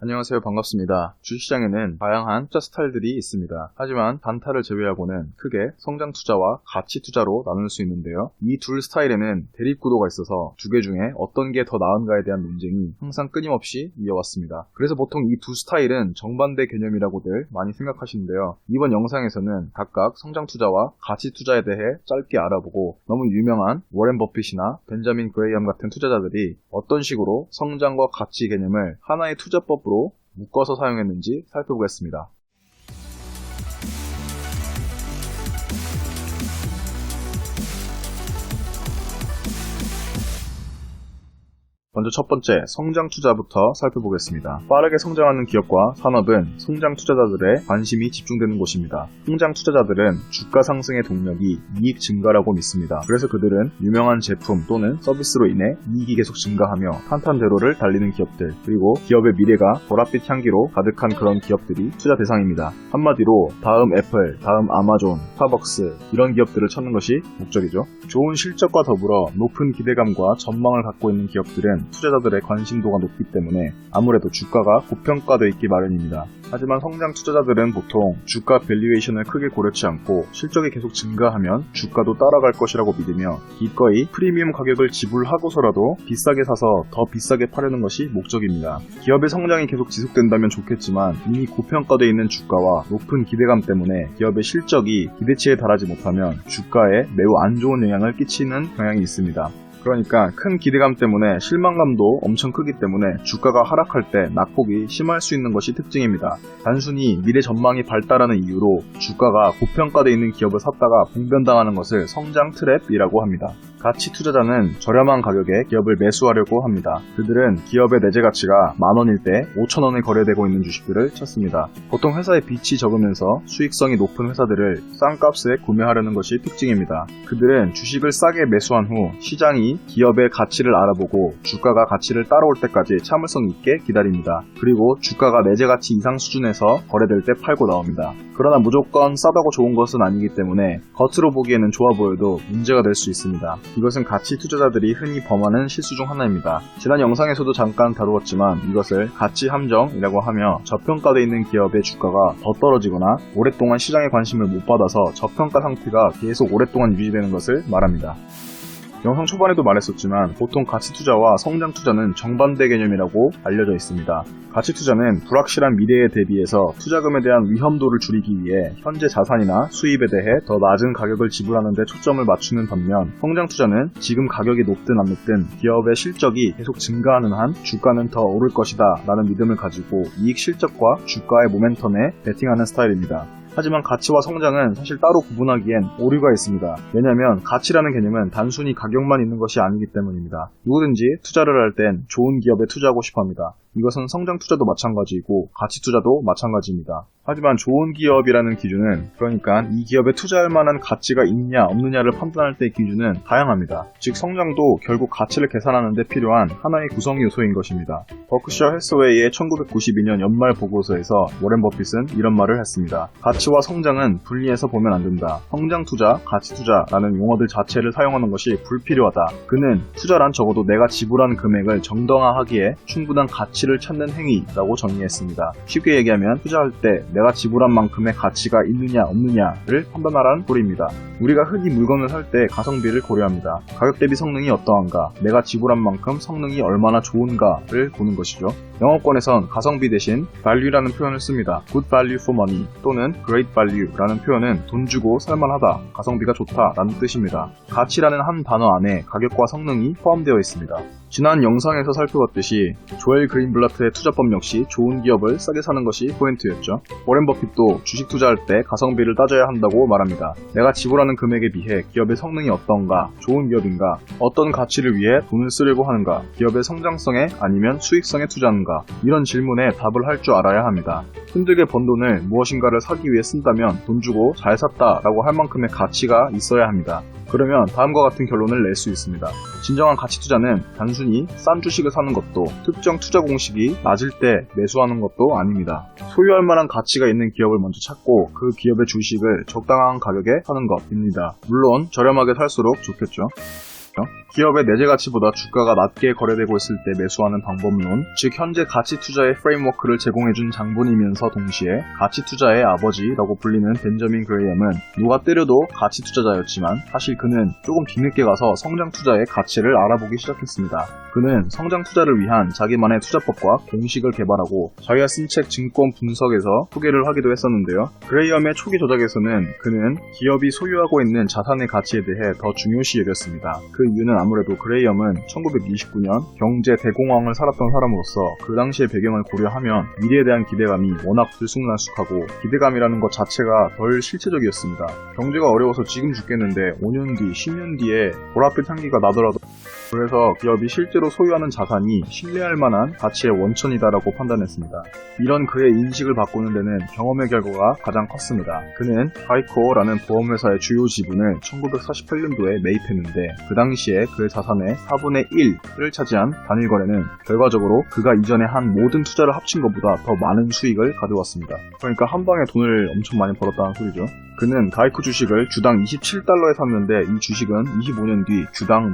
안녕하세요. 반갑습니다. 주식시장에는 다양한 투자 스타일들이 있습니다. 하지만 단타를 제외하고는 크게 성장 투자와 가치 투자로 나눌 수 있는데요. 이 둘 스타일에는 대립구도가 있어서 두 개 중에 어떤 게 더 나은가에 대한 논쟁이 항상 끊임없이 이어왔습니다. 그래서 보통 이 두 스타일은 정반대 개념이라고들 많이 생각하시는데요. 이번 영상에서는 각각 성장 투자와 가치 투자에 대해 짧게 알아보고 너무 유명한 워렌 버핏이나 벤자민 그레이엄 같은 투자자들이 어떤 식으로 성장과 가치 개념을 하나의 투자법 으로 묶어서 사용했는지 살펴보겠습니다. 먼저 첫 번째, 성장 투자부터 살펴보겠습니다. 빠르게 성장하는 기업과 산업은 성장 투자자들의 관심이 집중되는 곳입니다. 성장 투자자들은 주가 상승의 동력이 이익 증가라고 믿습니다. 그래서 그들은 유명한 제품 또는 서비스로 인해 이익이 계속 증가하며 탄탄대로를 달리는 기업들, 그리고 기업의 미래가 보랏빛 향기로 가득한 그런 기업들이 투자 대상입니다. 한마디로 다음 애플, 다음 아마존, 스타벅스 이런 기업들을 찾는 것이 목적이죠. 좋은 실적과 더불어 높은 기대감과 전망을 갖고 있는 기업들은 투자자들의 관심도가 높기 때문에 아무래도 주가가 고평가되어 있기 마련입니다. 하지만 성장 투자자들은 보통 주가 밸류에이션을 크게 고려치 않고 실적이 계속 증가하면 주가도 따라갈 것이라고 믿으며 기꺼이 프리미엄 가격을 지불하고서라도 비싸게 사서 더 비싸게 파려는 것이 목적입니다. 기업의 성장이 계속 지속된다면 좋겠지만 이미 고평가되어 있는 주가와 높은 기대감 때문에 기업의 실적이 기대치에 달하지 못하면 주가에 매우 안 좋은 영향을 끼치는 경향이 있습니다. 그러니까 큰 기대감 때문에 실망감도 엄청 크기 때문에 주가가 하락할 때 낙폭이 심할 수 있는 것이 특징입니다. 단순히 미래 전망이 발달하는 이유로 주가가 고평가되어 있는 기업을 샀다가 봉변당하는 것을 성장 트랩이라고 합니다. 가치 투자자는 저렴한 가격에 기업을 매수하려고 합니다. 그들은 기업의 내재 가치가 만 원일 때 5천 원에 거래되고 있는 주식들을 찾습니다. 보통 회사의 빚이 적으면서 수익성이 높은 회사들을 싼 값에 구매하려는 것이 특징입니다. 그들은 주식을 싸게 매수한 후 시장이 기업의 가치를 알아보고 주가가 가치를 따라올 때까지 참을성 있게 기다립니다. 그리고 주가가 내재 가치 이상 수준에서 거래될 때 팔고 나옵니다. 그러나 무조건 싸다고 좋은 것은 아니기 때문에 겉으로 보기에는 좋아 보여도 문제가 될 수 있습니다. 이것은 가치 투자자들이 흔히 범하는 실수 중 하나입니다. 지난 영상에서도 잠깐 다루었지만 이것을 가치 함정이라고 하며 저평가되어 있는 기업의 주가가 더 떨어지거나 오랫동안 시장의 관심을 못 받아서 저평가 상태가 계속 오랫동안 유지되는 것을 말합니다. 영상 초반에도 말했었지만 보통 가치 투자와 성장 투자는 정반대 개념이라고 알려져 있습니다. 가치 투자는 불확실한 미래에 대비해서 투자금에 대한 위험도를 줄이기 위해 현재 자산이나 수입에 대해 더 낮은 가격을 지불하는 데 초점을 맞추는 반면 성장 투자는 지금 가격이 높든 안 높든 기업의 실적이 계속 증가하는 한 주가는 더 오를 것이다 라는 믿음을 가지고 이익 실적과 주가의 모멘텀에 베팅하는 스타일입니다. 하지만 가치와 성장은 사실 따로 구분하기엔 오류가 있습니다. 왜냐하면 가치라는 개념은 단순히 가격만 있는 것이 아니기 때문입니다. 누구든지 투자를 할 땐 좋은 기업에 투자하고 싶어 합니다. 이것은 성장 투자도 마찬가지이고 가치 투자도 마찬가지입니다. 하지만 좋은 기업이라는 기준은 그러니까 이 기업에 투자할 만한 가치가 있냐 없느냐를 판단할 때의 기준은 다양합니다. 즉 성장도 결국 가치를 계산하는 데 필요한 하나의 구성 요소인 것입니다. 버크셔 헬스웨이의 1992년 연말 보고서에서 워렌 버핏은 이런 말을 했습니다. 가치와 성장은 분리해서 보면 안 된다. 성장 투자, 가치 투자라는 용어들 자체를 사용하는 것이 불필요하다. 그는 투자란 적어도 내가 지불한 금액을 정당화하기에 충분한 가치를 찾는 행위라고 정의했습니다. 쉽게 얘기하면 투자할 때 내가 지불한 만큼의 가치가 있느냐 없느냐를 판단하라는 소리입니다. 우리가 흔히 물건을 살 때 가성비를 고려합니다. 가격 대비 성능이 어떠한가, 내가 지불한 만큼 성능이 얼마나 좋은가를 보는 것이죠. 영어권에선 가성비 대신 value라는 표현을 씁니다. good value for money 또는 great value라는 표현은 돈 주고 살만하다, 가성비가 좋다 라는 뜻입니다. 가치라는 한 단어 안에 가격과 성능이 포함되어 있습니다. 지난 영상에서 살펴봤듯이 조엘 그린블라트의 투자법 역시 좋은 기업을 싸게 사는 것이 포인트였죠. 워렌 버핏도 주식 투자할 때 가성비를 따져야 한다고 말합니다. 내가 지불하는 금액에 비해 기업의 성능이 어떤가, 좋은 기업인가, 어떤 가치를 위해 돈을 쓰려고 하는가, 기업의 성장성에 아니면 수익성에 투자하는가, 이런 질문에 답을 할 줄 알아야 합니다. 힘들게 번 돈을 무엇인가를 사기 위해 쓴다면 돈 주고 잘 샀다라고 할 만큼의 가치가 있어야 합니다. 그러면 다음과 같은 결론을 낼 수 있습니다. 진정한 가치 투자는 단순 히 싼 주식을 사는 것도 특정 투자 공식이 낮을 때 매수하는 것도 아닙니다. 소유할 만한 가치가 있는 기업을 먼저 찾고 그 기업의 주식을 적당한 가격에 사는 것입니다. 물론 저렴하게 살수록 좋겠죠. 기업의 내재 가치보다 주가가 낮게 거래되고 있을 때 매수하는 방법론, 즉 현재 가치 투자의 프레임워크를 제공해준 장본이면서 동시에 가치 투자의 아버지라고 불리는 벤저민 그레이엄은 누가 때려도 가치 투자자였지만 사실 그는 조금 뒤늦게 가서 성장 투자의 가치를 알아보기 시작했습니다. 그는 성장 투자를 위한 자기만의 투자법과 공식을 개발하고 자기가 쓴 책 증권 분석에서 소개를 하기도 했었는데요. 그레이엄의 초기 조작에서는 그는 기업이 소유하고 있는 자산의 가치에 대해 더 중요시 여겼습니다. 그 이유는 아무래도 그레이엄은 1929년 경제 대공황을 살았던 사람으로서 그 당시의 배경을 고려하면 미래에 대한 기대감이 워낙 들쑥날쑥하고 기대감이라는 것 자체가 덜 실체적이었습니다. 경제가 어려워서 지금 죽겠는데 5년 뒤, 10년 뒤에 보랏빛 향기가 나더라도 그래서 기업이 실제로 소유하는 자산이 신뢰할 만한 가치의 원천이다라고 판단했습니다. 이런 그의 인식을 바꾸는 데는 경험의 결과가 가장 컸습니다. 그는 가이코라는 보험회사의 주요 지분을 1948년도에 매입했는데 그 당시에 그의 자산의 4분의 1을 차지한 단일 거래는 결과적으로 그가 이전에 한 모든 투자를 합친 것보다 더 많은 수익을 가져왔습니다. 그러니까 한 방에 돈을 엄청 많이 벌었다는 소리죠. 그는 가이코 주식을 주당 27달러에 샀는데 이 주식은 25년 뒤 주당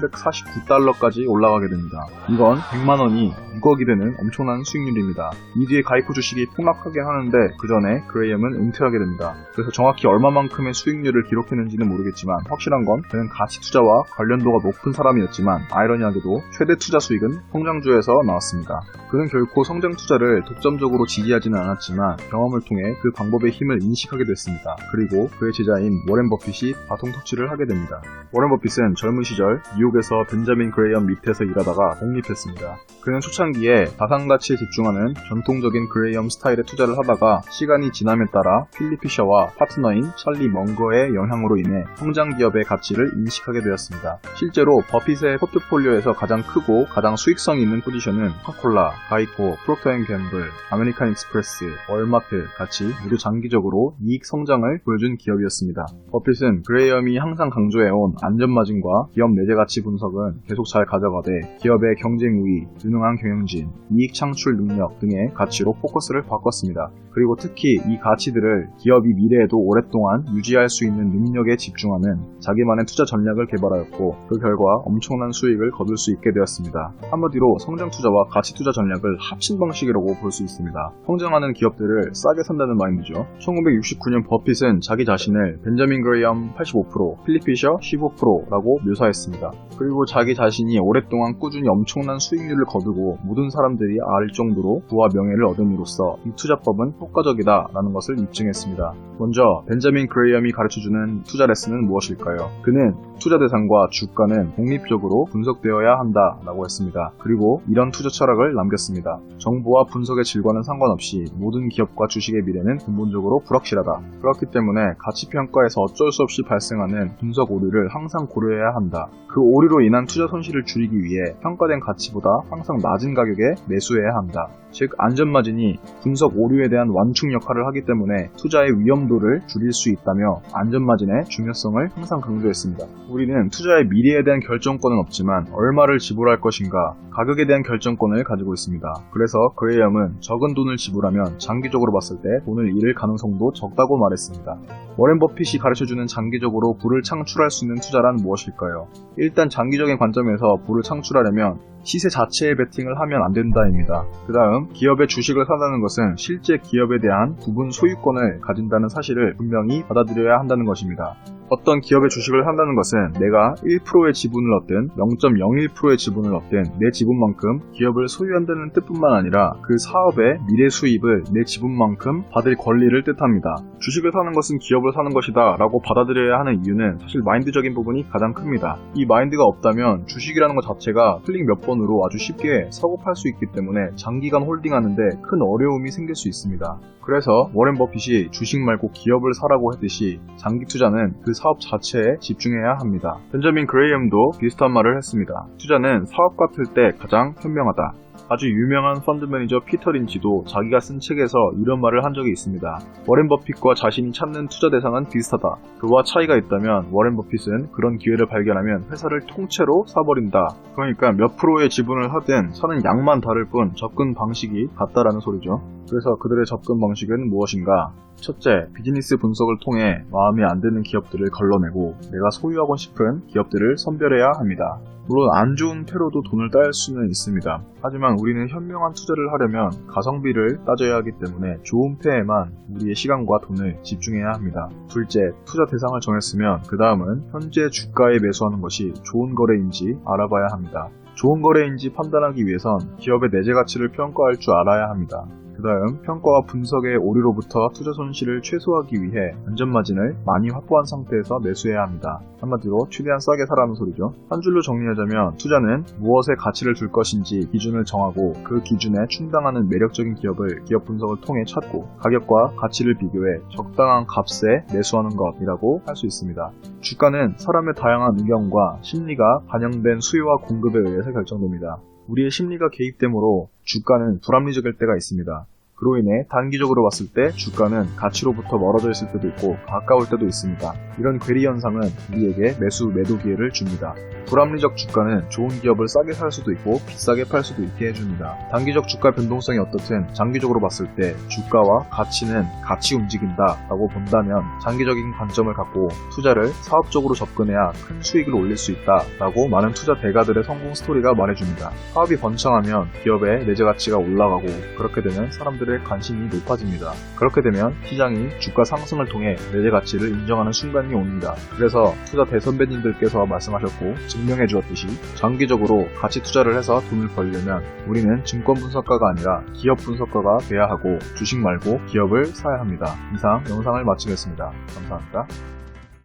16,349달러까지 올라가게 됩니다. 이건 100만 원이 6억이 되는 엄청난 수익률입니다. 이 뒤에 가이코 주식이 폭락하게 하는데 그 전에 그레이엄은 은퇴하게 됩니다. 그래서 정확히 얼마만큼의 수익률을 기록했는지는 모르겠지만 확실한 건 그는 가치 투자와 관련도가 높은 사람이었지만 아이러니하게도 최대 투자 수익은 성장주에서 나왔습니다. 그는 결코 성장 투자를 독점적으로 지지하지는 않았지만 경험을 통해 그 방법의 힘을 인식하게 됐습니다. 그리고 그의 제자인 워렌 버핏이 바통 터치를 하게 됩니다. 워렌 버핏은 젊은 시절 뉴욕 에서 벤자민 그레이엄 밑에서 일하다가 독립했습니다. 그는 초창기에 자산 가치에 집중하는 전통적인 그레이엄 스타일의 투자를 하다가 시간이 지남에 따라 필립 피셔와 파트너인 찰리 멍거의 영향으로 인해 성장 기업의 가치를 인식하게 되었습니다. 실제로 버핏의 포트폴리오에서 가장 크고 가장 수익성 있는 포지션은 코카콜라, 가이코, 프로터앤갬블, 아메리칸 익스프레스, 월마트 같이 모두 장기적으로 이익 성장을 보여준 기업이었습니다. 버핏은 그레이엄이 항상 강조해온 안전마진과 기업 내재 가치 분석은 계속 잘 가져가되 기업의 경쟁 우위, 유능한 경영진, 이익 창출 능력 등의 가치로 포커스를 바꿨습니다. 그리고 특히 이 가치들을 기업이 미래에도 오랫동안 유지할 수 있는 능력에 집중하는 자기만의 투자 전략을 개발하였고 그 결과 엄청난 수익을 거둘 수 있게 되었습니다. 한마디로 성장 투자와 가치 투자 전략을 합친 방식이라고 볼 수 있습니다. 성장하는 기업들을 싸게 산다는 마인드죠. 1969년 버핏은 자기 자신을 벤자민 그레이엄 85%, 필립 피셔 15%라고 묘사했습니다. 그리고 자기 자신이 오랫동안 꾸준히 엄청난 수익률을 거두고 모든 사람들이 알 정도로 부와 명예를 얻음으로써 이 투자법은 효과적이다라는 것을 입증했습니다. 먼저 벤자민 그레이엄이 가르쳐주는 투자 레슨은 무엇일까요? 그는 투자 대상과 주가는 독립적으로 분석되어야 한다라고 했습니다. 그리고 이런 투자 철학을 남겼습니다. 정보와 분석의 질과는 상관없이 모든 기업과 주식의 미래는 근본적으로 불확실하다. 그렇기 때문에 가치 평가에서 어쩔 수 없이 발생하는 분석 오류를 항상 고려해야 한다. 그 오류 로 인한 투자 손실을 줄이기 위해 평가된 가치보다 항상 낮은 가격에 매수해야 한다. 즉 안전마진이 분석 오류에 대한 완충 역할을 하기 때문에 투자의 위험도를 줄일 수 있다며 안전마진의 중요성을 항상 강조했습니다. 우리는 투자의 미래에 대한 결정권은 없지만 얼마를 지불할 것인가 가격에 대한 결정권을 가지고 있습니다. 그래서 그레이엄은 적은 돈을 지불하면 장기적으로 봤을 때 돈을 잃을 가능성도 적다고 말했습니다. 워렌 버핏이 가르쳐주는 장기적으로 부를 창출할 수 있는 투자란 무엇일까요? 일단 장기적인 관점에서 부를 창출하려면 시세 자체에 베팅을 하면 안 된다입니다. 그 다음 기업의 주식을 산다는 것은 실제 기업에 대한 부분 소유권을 가진다는 사실을 분명히 받아들여야 한다는 것입니다. 어떤 기업의 주식을 산다는 것은 내가 1%의 지분을 얻든 0.01%의 지분을 얻든 내 지분만큼 기업을 소유한다는 뜻뿐만 아니라 그 사업의 미래 수입을 내 지분만큼 받을 권리를 뜻합니다. 주식을 사는 것은 기업을 사는 것이다 라고 받아들여야 하는 이유는 사실 마인드적인 부분이 가장 큽니다. 이 마인드가 없다면 주식이라는 것 자체가 클릭 몇 번으로 아주 쉽게 사고 팔 수 있기 때문에 장기간 홀딩하는데 큰 어려움이 생길 수 있습니다. 그래서 워렌 버핏이 주식 말고 기업을 사라고 했듯이 장기 투자는 그 사업 자체에 집중해야 합니다. 벤저민 그레이엄도 비슷한 말을 했습니다. 투자는 사업 같을 때 가장 현명하다. 아주 유명한 펀드 매니저 피터 린치도 자기가 쓴 책에서 이런 말을 한 적이 있습니다. 워렌 버핏과 자신이 찾는 투자 대상은 비슷하다. 그와 차이가 있다면 워렌 버핏은 그런 기회를 발견하면 회사를 통째로 사버린다. 그러니까 몇 프로의 지분을 하든 사는 양만 다를 뿐 접근 방식이 같다라는 소리죠. 그래서 그들의 접근 방식은 무엇인가? 첫째, 비즈니스 분석을 통해 마음에 안 드는 기업들을 걸러내고 내가 소유하고 싶은 기업들을 선별해야 합니다. 물론 안 좋은 패로도 돈을 따일 수는 있습니다. 하지만 우리는 현명한 투자를 하려면 가성비를 따져야 하기 때문에 좋은 패에만 우리의 시간과 돈을 집중해야 합니다. 둘째, 투자 대상을 정했으면 그 다음은 현재 주가에 매수하는 것이 좋은 거래인지 알아봐야 합니다. 좋은 거래인지 판단하기 위해선 기업의 내재 가치를 평가할 줄 알아야 합니다. 그 다음 평가와 분석의 오류로부터 투자 손실을 최소화하기 위해 안전마진을 많이 확보한 상태에서 매수해야 합니다. 한마디로 최대한 싸게 사라는 소리죠. 한 줄로 정리하자면 투자는 무엇에 가치를 둘 것인지 기준을 정하고 그 기준에 충당하는 매력적인 기업을 기업 분석을 통해 찾고 가격과 가치를 비교해 적당한 값에 매수하는 것이라고 할 수 있습니다. 주가는 사람의 다양한 의견과 심리가 반영된 수요와 공급에 의해서 결정됩니다. 우리의 심리가 개입되므로 주가는 불합리적일 때가 있습니다. 그로 인해 단기적으로 봤을 때 주가는 가치로부터 멀어져 있을 때도 있고 가까울 때도 있습니다. 이런 괴리 현상은 우리에게 매수 매도 기회를 줍니다. 불합리적 주가는 좋은 기업을 싸게 살 수도 있고 비싸게 팔 수도 있게 해줍니다. 단기적 주가 변동성이 어떻든 장기적으로 봤을 때 주가와 가치는 같이 움직인다 라고 본다면 장기적인 관점을 갖고 투자를 사업적으로 접근해야 큰 수익을 올릴 수 있다 라고 많은 투자 대가들의 성공 스토리가 말해줍니다. 사업이 번창하면 기업의 내재 가치가 올라가고 그렇게 되면 사람들의 관심이 높아집니다. 그렇게 되면 시장이 주가 상승을 통해 내재 가치를 인정하는 순간이 옵니다. 그래서 투자 대선배님들께서 말씀하셨고 증명해 주었듯이 장기적으로 가치 투자를 해서 돈을 벌려면 우리는 증권 분석가가 아니라 기업 분석가가 돼야 하고 주식 말고 기업을 사야 합니다. 이상 영상을 마치겠습니다. 감사합니다.